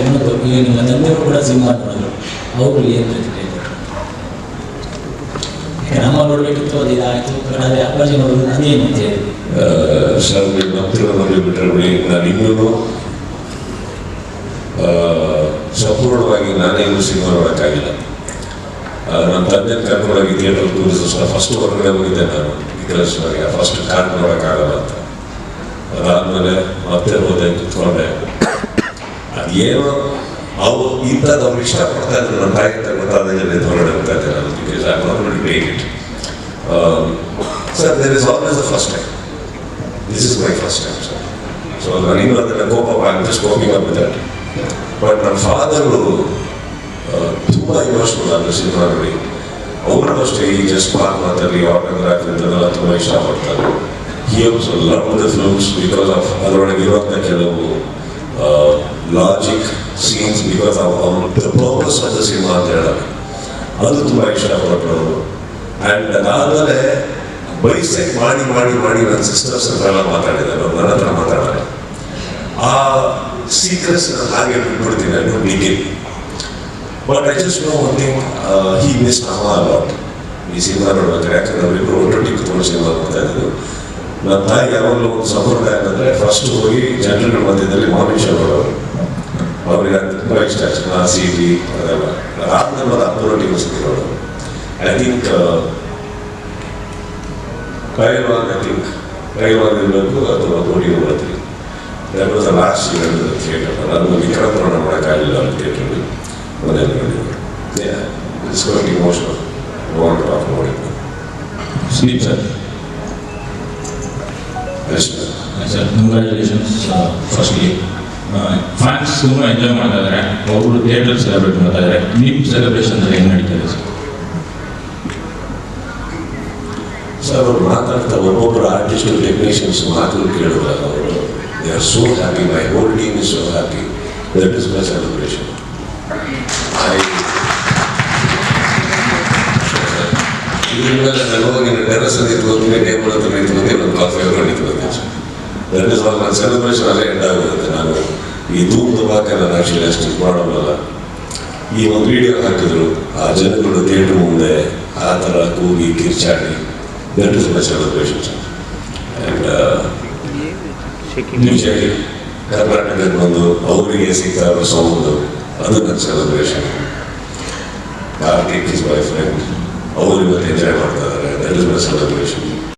ಇನ್ನೊಂದು ಈಗ ನಿಮ್ಮ ಕೂಡ ಸಿನಿಮಾ ನೋಡಿದ್ರು ಅವರು ಏನು ಪ್ರತಿಕ್ರಿಯೆ ನಮ್ಮ ನೋಡಬೇಕಿತ್ತು, ಅದು ಅದೇ ಅಪ್ಪಾಜಿ ನೋಡಿದ್ರು ಅದೇನು ಹೇಳಿ. ಸರ್ ನೀವು ಮಕ್ಕಳು ನೋಡಿ ಬಿಟ್ಟರೆ ನಾನು ಸಂಪೂರ್ಣವಾಗಿ ನಾನೇ ಇನ್ನೂ ಸಿನಿಮಾ ನೋಡೋಕ್ಕಾಗಿಲ್ಲ. ನನ್ನ ತಂದೆ ಕರ್ಕೊಂಡೋಗಿ ಥಿಯೇಟರ್ ಫಸ್ಟ್ ಹೊರಗಡೆ ಹೋಗಿದ್ದೆ ನಾನು. ಫಸ್ಟ್ ಕಾರ್ಡ್ ನೋಡೋಕ್ಕಾಗಲ್ಲ ಅಂತ. ಮತ್ತೆ ಹೋದೆ ಕುತ್ಕೊಂಡೆ ಅದೇನೋ ಅವು ಇಂಥದ್ದು ಅವ್ರು ಇಷ್ಟಪಡ್ತಾ ಇದ್ರು ನನ್ನ ತಾಯಿ ಅಂತ ಗೊತ್ತಾದಾಗ ಹೊರಗಡೆ ಹೋಗ್ತಾ ಇದ್ದೆ ನಾನು because I not going take it sir there is always the first time this is my first time sir so ನನಗೂ ಅದನ್ನು ಕೋಪ I just coping up with but ನನ್ನ ಫಾದರು ತುಂಬ ಇಮೋಷನಲ್ ಆದರು ಸಿನಿಮಾ ನೋಡಿ ಅವರು ಅಷ್ಟೇ ಈ ಜಸ್ಟ್ ಮಾತು ಮಾತಾಡಲಿ ಆಟೋಗ್ರಾಫ್ ಇಂಥದ್ದೆಲ್ಲ ತುಂಬ ಇಷ್ಟಪಡ್ತಾರೆ he also love the films because of ಅದರೊಳಗೆ ಇರುವಂಥ ಕೆಲವು logic scenes because the purpose of the cinema ಅಂತ ಹೇಳೋದು ಅದು ತುಂಬ ಇಷ್ಟಪಟ್ಟರು ಆ್ಯಂಡ್ ಅದಾದಮೇಲೆ ಬೈಸೆಕ್ ಮಾಡಿ ಮಾಡಿ ಮಾಡಿ ನನ್ನ ಸಿಸ್ಟರ್ಸ್ ಹತ್ರ ಮಾತಾಡಿದ್ದಾರೆ, ಅವ್ರು ನನ್ನ ಹತ್ರ ಮಾತಾಡ್ತಾರೆ. ಆ ಸೀಕ್ರೆಟ್ಸ್ ನಾನು ಹಾಗೆ ಬಿಟ್ಬಿಡ್ತೀನಿ ನಾನು it but I just know one thing he miss ಅಮ್ಮ ಅಲಾಟ್ ಈ ಸಿನಿಮಾ ನೋಡ್ಬೇಕಾದ್ರೆ, ಯಾಕಂದ್ರೆ ಅವರಿಬ್ಬರು ಒಟ್ಟೊಟ್ಟಿಗೆ ಕುತ್ಕೊಂಡು ಸಿನಿಮಾ ನೋಡ್ತಾ ಇದ್ರು ನನ್ನ ತಾಯಿ ಯಾವಾಗಲೂ ಒಂದು ಸಂಪ್ರದಾಯ ಅಂತಂದರೆ ಫಸ್ಟ್ ಹೋಗಿ ಜನರಲ್ ಮಧ್ಯದಲ್ಲಿ ಮಾರ್ನಿಂಗ್ ಶೋ ನೋಡೋರು ಅವ್ರಿಗೆ ಅದು ತುಂಬ ಇಷ್ಟ ಚೆನ್ನ ಸಿ ಟಿ ಅದೆಲ್ಲ ಅದಾದ್ಮೇಲೆ ಮತ್ತೆ ಹತ್ತರೊಟ್ಟಿಗೆ ಸುದ್ದಿ ನೋಡೋರು ಐ ಥಿಂಕ್ ಕೈವಾಗ್ ಐ ಥಿಂಕ್ ಕೈವಾಗ್ ಇರಬೇಕು ಅಥವಾ ಗೋಡಿ ಬರ್ತೀವಿ that was the last year theatre ನಾನು ವಿಕ್ರಮರಣ ಮಾಡೋಕ್ಕಾಗಲಿಲ್ಲ ಅಲ್ಲಿ ಥಿಯೇಟರ್ಲಿ ಮನೇಲಿ ನೋಡಿದ್ರು it's going emotional want of ನೋಡಿದ್ದು ಸ್ಲೀಪ್ ಸರ್ ಅಷ್ಟೇ ಸರ್ ಕಂಗ್ರ್ಯಾಚುಲೇಷನ್ಸ್ ಫಸ್ಟ್ಲಿ ಫ್ಯಾನ್ಸ್ ತುಂಬ ಎಂಜಾಯ್ ಮಾಡ್ತಾ ಇದ್ದಾರೆ ಒಬ್ಬರು ಥಿಯೇಟರ್ ಸೆಲೆಬ್ರೇಟ್ ಮಾಡ್ತಾ ಇದ್ದಾರೆ ನಿಮ್ಮ ಸೆಲೆಬ್ರೇಷನ್ ಹೆಂಗೆ ನಡೀತದೆ ಸರ್ ಸರ್ ಅವರು ಮಾತಾಡ್ತಾ ಒಬ್ಬೊಬ್ಬರು ಆರ್ಟಿಸ್ಟ್ ಟೆಕ್ನಿಷಿಯನ್ಸ್ ಮಾತು ಕೇಳಿದ್ರೆ ಅವರು they are so happy my whole team is so happy that is my celebration I ಇದ್ರ ಮೇಲೆ ನಾನು ಹೋಗಿ ಟೆರಸ್ ಅಲ್ಲಿ ನಿಂತ್ಕೊತೀನಿ ಟೇಬಲ್ ಹತ್ರ ನಿಂತ್ಕೊತೀನಿ ಒಂದು ಕಾಫಿ ಹಾಕೊಂಡು ನಿಂತ್ಕೊತೀನಿ ಸರ್ ದಟ್ ಇಸ್ ಆಲ್ ನನ್ನ ಸೆಲೆಬ್ರೇಷನ್ ಅಲ್ಲೇ ಎಂಡ್ ಆಗುತ್ತೆ ನಾನು ಈ ಧೂಮದ ನಾನು ಆ್ಯಕ್ಚುಲಿ ಅಷ್ಟು ಮಾಡೋಲ್ಲ ಈ ಒಂದು ವಿಡಿಯೋ ಹಾಕಿದ್ರು, ಆ ಜನಗಳು ಥಿಯೇಟರ್ ಮುಂದೆ ಆ ಥರ ಕೂಗಿ ಕಿರ್ಚಾಡಿ that is my and music ಕರ್ನಾಟಕಕ್ಕೆ ಬಂದು ಅವರಿಗೆ ಸಿಗ್ತಾ ಇರೋ ಅದು ನನ್ನ celebration Karthik is my friend ಅವರು ಇವತ್ತು ಎಂಜಾಯ್ ಮಾಡ್ತಾ ಇದ್ದಾರೆ. That celebration